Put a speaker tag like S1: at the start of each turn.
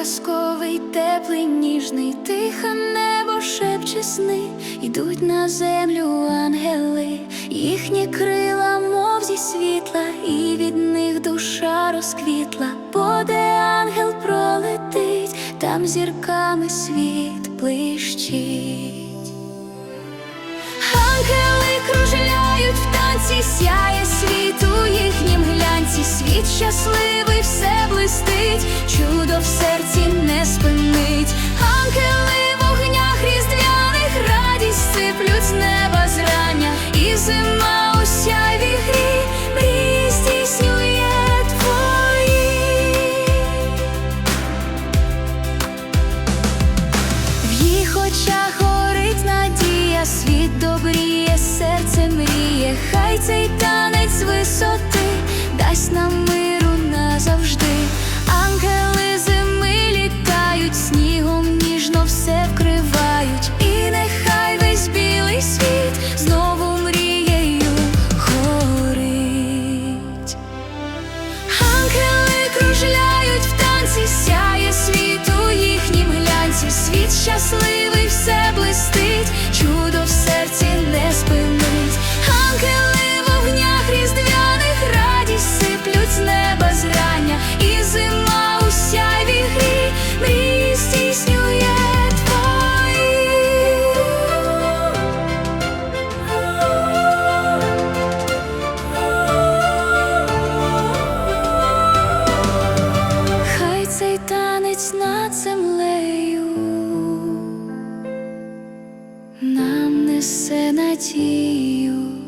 S1: казковий, теплий, ніжний, тихе небо шепче сни, Ідуть на землю ангели, їхні крила, мов зі світла, і від них душа розквітла, поде ангел пролетить, там зірками світ блищить. Ангели кружляють в танці, сяє світ у їхнім глянці, світ щасливий чудо в серці не спинить. Ангели в огнях різдвяних радість сиплють з неба зрання, і зима у сяйві грі, мрії здійснює. В їх очах горить надія, світ добріє, серце мріє, хай цей танець висоти дасть нам миру світ щасливий, все блистить, чудо в серці не спинить. Ангели в огнях різдвяних радість сиплють з неба зрання, і зима у сяйві грі, мрії здійснює твої. Хай цей танець над землею Все надію.